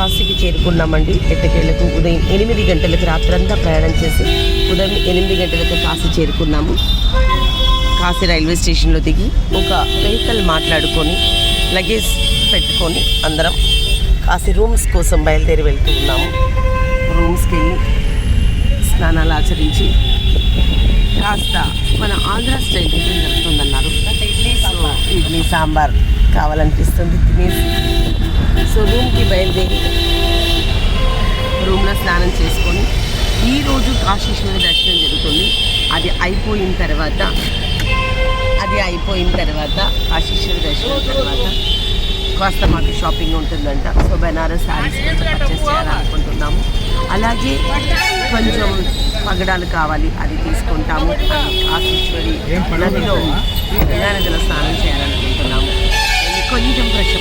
కాశీకి చేరుకున్నామండి. ఎట్టకేళ్ళకు ఉదయం ఎనిమిది గంటలకు రాత్రంతా ప్రయాణం చేసి ఉదయం ఎనిమిది గంటలకు కాశీ చేరుకున్నాము. కాశీ రైల్వే స్టేషన్లో దిగి ఒక వెహికల్ మాట్లాడుకొని లగేజ్ పెట్టుకొని అందరం కాశీ రూమ్స్ కోసం బయలుదేరి వెళ్తూ ఉన్నాము. రూమ్స్కి వెళ్ళి స్నానాలు ఆచరించి కాస్త మన ఆంధ్ర స్టైల్ టిఫిన్ జరుగుతుందన్నారు. సో ఇడ్లీ సాంబార్ కావాలనిపిస్తుంది. తినేసి సో రూమ్కి బయలుదేరి రూమ్లో స్నానం చేసుకొని ఈరోజు కాశీశ్వరి దర్శనం జరుగుతుంది. అది అయిపోయిన తర్వాత అది అయిపోయిన తర్వాత కాశీశ్వరి దర్శనం తర్వాత కాస్త మాకు షాపింగ్ ఉంటుందంట. సో బెనారస్ శారీస్ కొంచెం పర్చేస్ చేయాలనుకుంటున్నాము. అలాగే కొంచెం పగడాలు కావాలి అది తీసుకుంటాము. కాశీశ్వరి నదిలో గంగా స్నానం చేయాలనుకుంటున్నాము. కొంచెం ఫ్రెష్